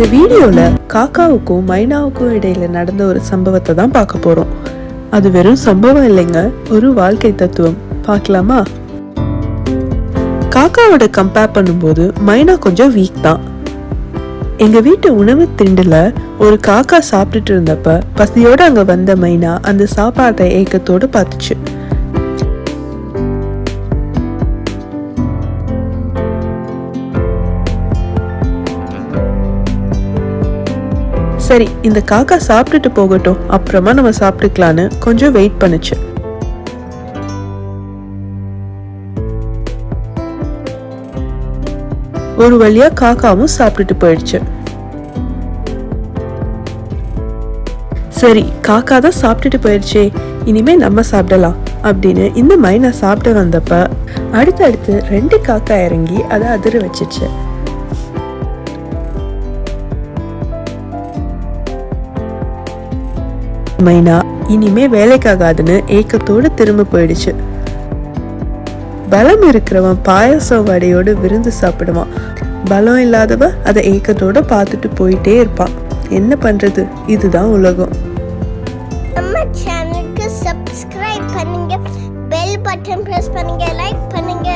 இந்த வீடியோல காக்காவுக்கும் மைனாவுக்கும் இடையில நடந்த ஒரு சம்பவத்தை தான் பார்க்க போறோம். அது வெறும் சம்பவம் இல்லைங்க ஒரு வாழ்க்கை தத்துவம். பார்க்கலாமா? காக்காவோட கம்பேர் பண்ணும்போது மைனா கொஞ்சம் வீக் தான். எங்க வீட்டு உணவு திண்டுல ஒரு காக்கா சாப்பிட்டுட்டு இருந்தப்ப பசியோட அங்க வந்த மைனா அந்த சாப்பாட்டை ஏக்கத்தோட பார்த்துச்சு. சரி இந்த காக்கா சாப்பிட்டுட்டு போகட்டும். அப்புறமா நம்ம சாப்பிட்டுக்கலான்னு கொஞ்சம் வெயிட் பண்ணுச்சு. ஒரு வழியா காக்காவும் சாப்பிட்டுட்டு போயிடுச்சு. சரி காக்கா தான் சாப்பிட்டுட்டு போயிடுச்சே. இனிமே நம்ம சாப்பிடலாம் அப்படின்னு இந்த மைனா சாப்பிட்டு வந்தப்ப அடுத்தடுத்து ரெண்டு காக்கா இறங்கி அதை அதிர வச்சிச்சு. மைனா இனிமே வேலைக்காகாதுன்னு ஏக்கத்தோடு திரும்ப போயிடுச்சு. பலம் இருக்கிறவன் பாயசம் வடையோடு விருந்து சாப்பிடுவான். பலம் இல்லாதவன் அதை ஏக்கத்தோட பார்த்துட்டு போயிட்டே இருப்பான். என்ன பண்றது? இதுதான் உலகம். நம்ம சேனலுக்கு சப்ஸ்கிரைப் பண்ணுங்க. பெல் பட்டன் பிரஸ் பண்ணுங்க லைக் பண்ணுங்க.